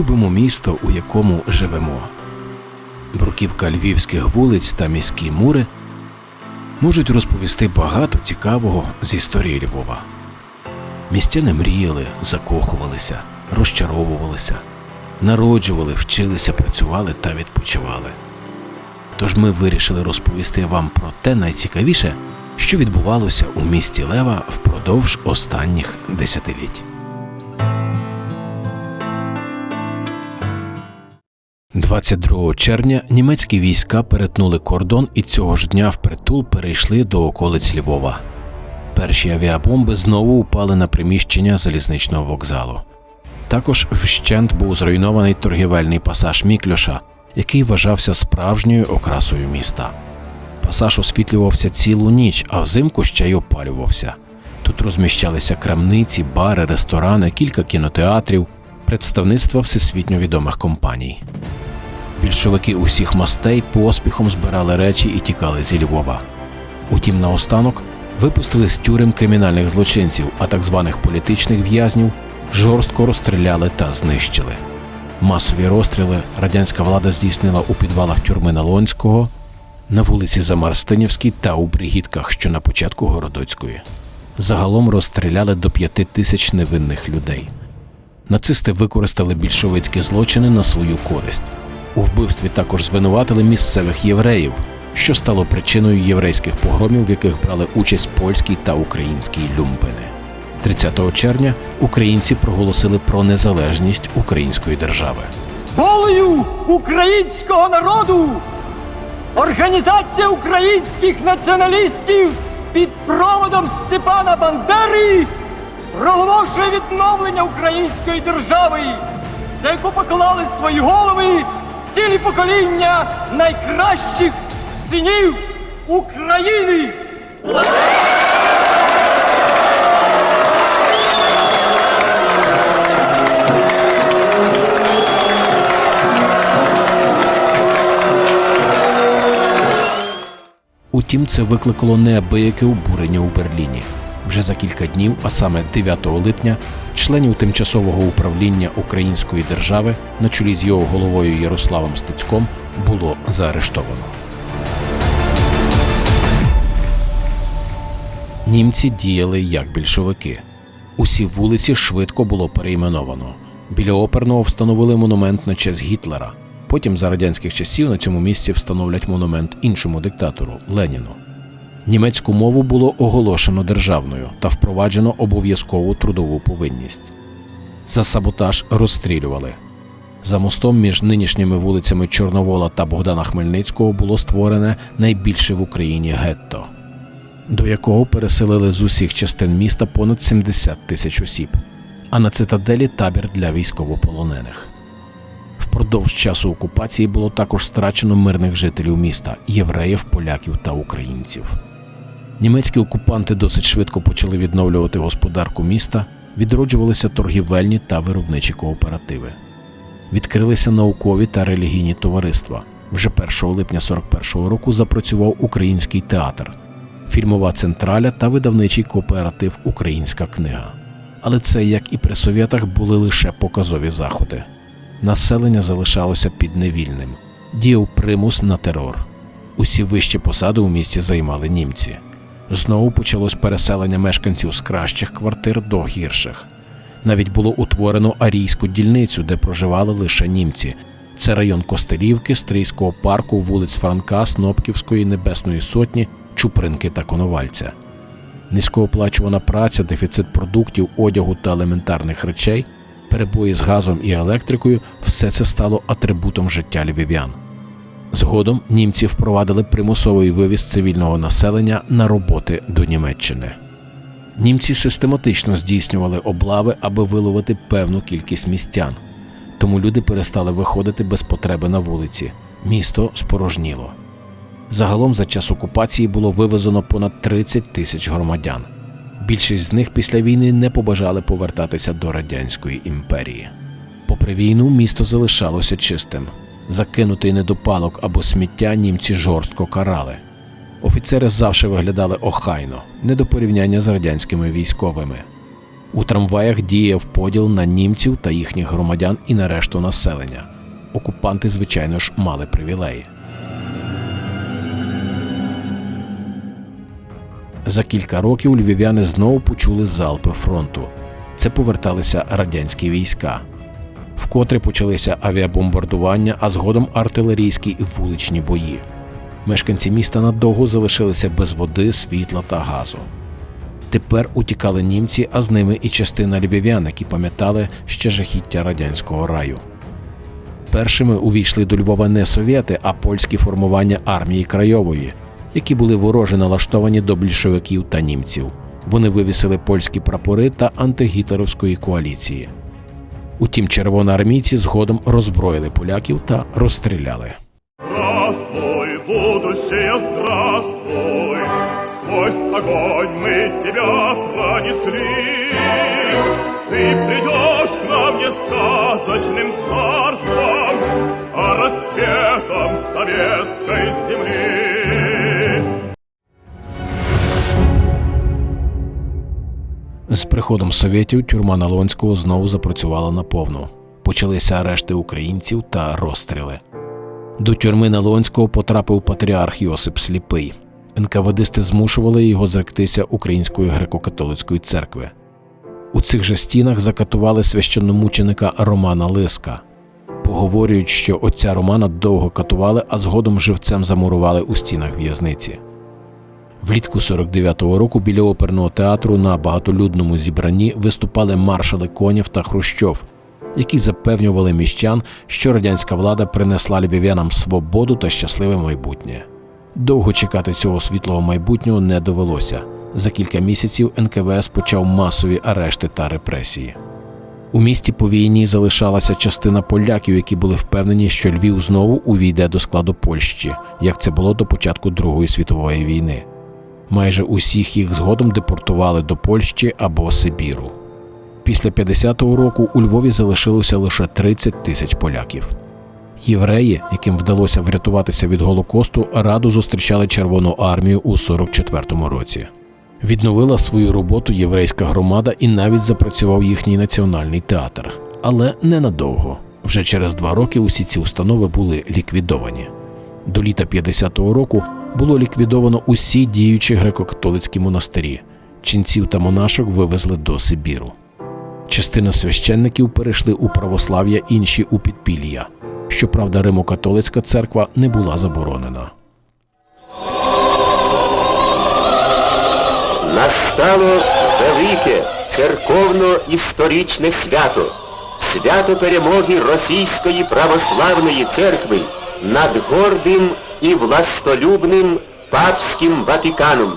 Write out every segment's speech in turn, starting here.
Любимо місто, у якому живемо. Бруківка львівських вулиць та міські мури можуть розповісти багато цікавого з історії Львова. Містяни мріяли, закохувалися, розчаровувалися, народжували, вчилися, працювали та відпочивали. Тож ми вирішили розповісти вам про те найцікавіше, що відбувалося у місті Лева впродовж останніх десятиліть. 22 червня німецькі війська перетнули кордон і цього ж дня впритул перейшли до околиць Львова. Перші авіабомби знову упали на приміщення залізничного вокзалу. Також вщент був зруйнований торгівельний пасаж Мікльоша, який вважався справжньою окрасою міста. Пасаж освітлювався цілу ніч, а взимку ще й опалювався. Тут розміщалися крамниці, бари, ресторани, кілька кінотеатрів, представництва всесвітньо відомих компаній. Більшовики усіх мастей поспіхом збирали речі і тікали зі Львова. Утім, наостанок випустили з тюрем кримінальних злочинців, а так званих політичних в'язнів жорстко розстріляли та знищили. Масові розстріли радянська влада здійснила у підвалах тюрми Налонського, на вулиці Замарстинівській та у Бригітках, що на початку Городоцької. Загалом розстріляли до п'яти тисяч невинних людей. Нацисти використали більшовицькі злочини на свою користь. У вбивстві також звинуватили місцевих євреїв, що стало причиною єврейських погромів, в яких брали участь польські та українські люмпини. 30 червня українці проголосили про незалежність української держави. волею українського народу Організація українських націоналістів під проводом Степана Бандери проголошує відновлення української держави, за яку поклали свої голови цілі покоління найкращих синів України. Утім, це викликало неабияке обурення у Берліні. Вже за кілька днів, а саме 9 липня, членів тимчасового управління Української держави на чолі з його головою Ярославом Стецьком було заарештовано. Німці діяли як більшовики. Усі вулиці швидко було перейменовано. Біля оперного встановили монумент на честь Гітлера. Потім за радянських часів на цьому місці встановлять монумент іншому диктатору Леніну. Німецьку мову було оголошено державною та впроваджено обов'язкову трудову повинність. За саботаж розстрілювали. За мостом між нинішніми вулицями Чорновола та Богдана Хмельницького було створене найбільше в Україні гетто, до якого переселили з усіх частин міста понад 70 тисяч осіб, а на цитаделі табір для військовополонених. Впродовж часу окупації було також страчено мирних жителів міста євреїв, поляків та українців. Німецькі окупанти досить швидко почали відновлювати господарку міста, відроджувалися торгівельні та виробничі кооперативи. Відкрилися наукові та релігійні товариства. Вже 1 липня 41-го року запрацював український театр, фільмова централя та видавничий кооператив Українська книга. Але це, як і при совєтах, були лише показові заходи населення залишалося підневільним. Діяв примус на терор. Усі вищі посади у місті займали німці. Знову почалось переселення мешканців з кращих квартир до гірших. Навіть було утворено арійську дільницю, де проживали лише німці. Це район Костелівки, Стрийського парку, вулиць Франка, Снопківської, Небесної Сотні, Чупринки та Коновальця. Низькооплачувана праця, дефіцит продуктів, одягу та елементарних речей перебої з газом і електрикою все це стало атрибутом життя львів'ян. Згодом німці впровадили примусовий вивіз цивільного населення на роботи до Німеччини. Німці систематично здійснювали облави, аби виловити певну кількість містян, тому люди перестали виходити без потреби на вулиці. Місто спорожніло. Загалом за час окупації було вивезено понад 30 тисяч громадян. Більшість з них після війни не побажали повертатися до радянської імперії. Попри війну, місто залишалося чистим. Закинутий недопалок або сміття німці жорстко карали. Офіцери завжди виглядали охайно, не до порівняння з радянськими військовими. У трамваях діяв поділ на німців та їхніх громадян і на решту населення. Окупанти, звичайно ж, мали привілеї. За кілька років львів'яни знову почули залпи фронту. Це поверталися радянські війська. Вкотре почалися авіабомбардування, а згодом артилерійські і вуличні бої. Мешканці міста надовго залишилися без води, світла та газу. Тепер утікали німці, а з ними і частина львів'ян, які пам'ятали ще жахіття радянського раю. Першими увійшли до Львова не совєти, а польські формування армії Крайової, які були вороже налаштовані до більшовиків та німців. Вони вивісили польські прапори та антигітлерівської коаліції. Утім, червоноармійці згодом роззброїли поляків та розстріляли. Здравствуй, будущее, здравствуй! Сквозь огонь мы тебя пронесли. Ты придешь к нам не сказочным царством, а расцветом советской З приходом совєтів тюрма Налонського знову запрацювала наповну. Почалися арешти українців та розстріли. До тюрми Налонського потрапив патріарх Йосип Сліпий. НКВДисти змушували його зректися Української греко-католицької церкви. У цих же стінах закатували священномученика Романа Лиска. Поговорюють, що отця Романа довго катували, а згодом живцем замурували у стінах в'язниці. Влітку 49-го року біля оперного театру на багатолюдному зібранні виступали маршали Конєв та Хрущов, які запевнювали міщан, що радянська влада принесла львів'янам свободу та щасливе майбутнє. Довго чекати цього світлого майбутнього не довелося. За кілька місяців НКВС почав масові арешти та репресії. У місті по війні залишалася частина поляків, які були впевнені, що Львів знову увійде до складу Польщі, як це було до початку Другої світової війни. Майже усіх їх згодом депортували до Польщі або Сибіру. Після 50-го року у Львові залишилося лише 30 тисяч поляків. Євреї, яким вдалося врятуватися від Голокосту, радо зустрічали Червону армію у 44-му році. Відновила свою роботу єврейська громада і навіть запрацював їхній національний театр. Але ненадовго. Вже через два роки усі ці установи були ліквідовані. До літа 50-го року було ліквідовано усі діючі греко-католицькі монастирі. Ченців та монашок вивезли до Сибіру. Частина священників перейшли у православ'я, інші у підпілля. Щоправда, Римо-католицька церква не була заборонена. Настало велике церковно-історичне свято, свято перемоги Російської православної церкви над гордим і властолюбним папським Ватиканом.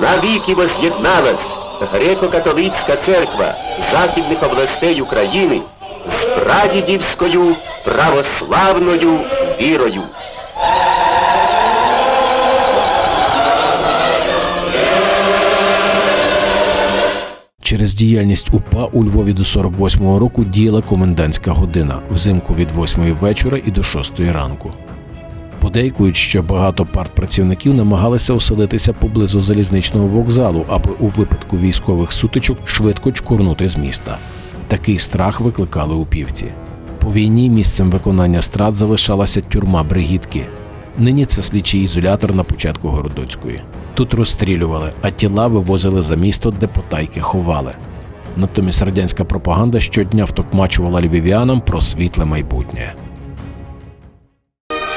Навіки воз'єдналась греко-католицька церква західних областей України з прадідівською православною вірою. Через діяльність УПА у Львові до 48-го року діяла комендантська година взимку від 8 вечора і до 6 ранку. Подейкують, що багато партпрацівників намагалися оселитися поблизу залізничного вокзалу, аби у випадку військових сутичок швидко чкурнути з міста. Такий страх викликали у півці. По війні місцем виконання страт залишалася тюрма Бригітки. Нині це слідчий ізолятор на початку Городоцької. Тут розстрілювали, а тіла вивозили за місто, де потайки ховали. Натомість радянська пропаганда щодня втокмачувала львів'янам про світле майбутнє.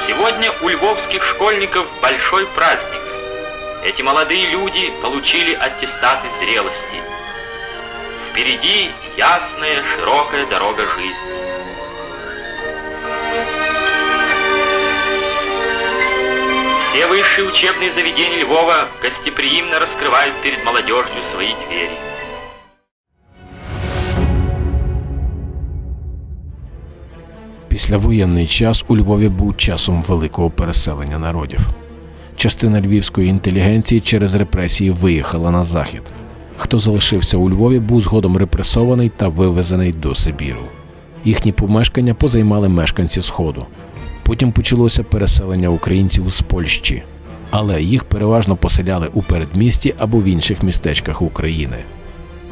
Сегодня у львовских школьников большой праздник. Эти молодые люди получили аттестаты зрелости. Впереди ясная, широкая дорога жизни. Все высшие учебные заведения Львова гостеприимно раскрывают перед молодежью свои двери. Післявоєнний час у Львові був часом великого переселення народів. Частина львівської інтелігенції через репресії виїхала на захід. Хто залишився у Львові, був згодом репресований та вивезений до Сибіру. Їхні помешкання позаймали мешканці Сходу. Потім почалося переселення українців з Польщі, але їх переважно поселяли у передмісті або в інших містечках України.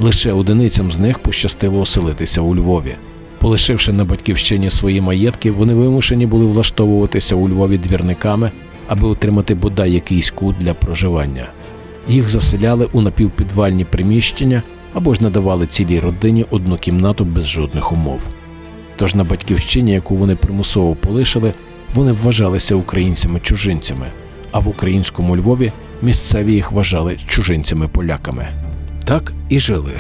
Лише одиницям з них пощастило оселитися у Львові. Полишивши на батьківщині свої маєтки, вони вимушені були влаштовуватися у Львові двірниками, аби отримати бодай якийсь кут для проживання. Їх заселяли у напівпідвальні приміщення або ж надавали цілій родині одну кімнату без жодних умов. Тож на батьківщині, яку вони примусово полишили, вони вважалися українцями-чужинцями, а в українському Львові місцеві їх вважали чужинцями-поляками. Так і жили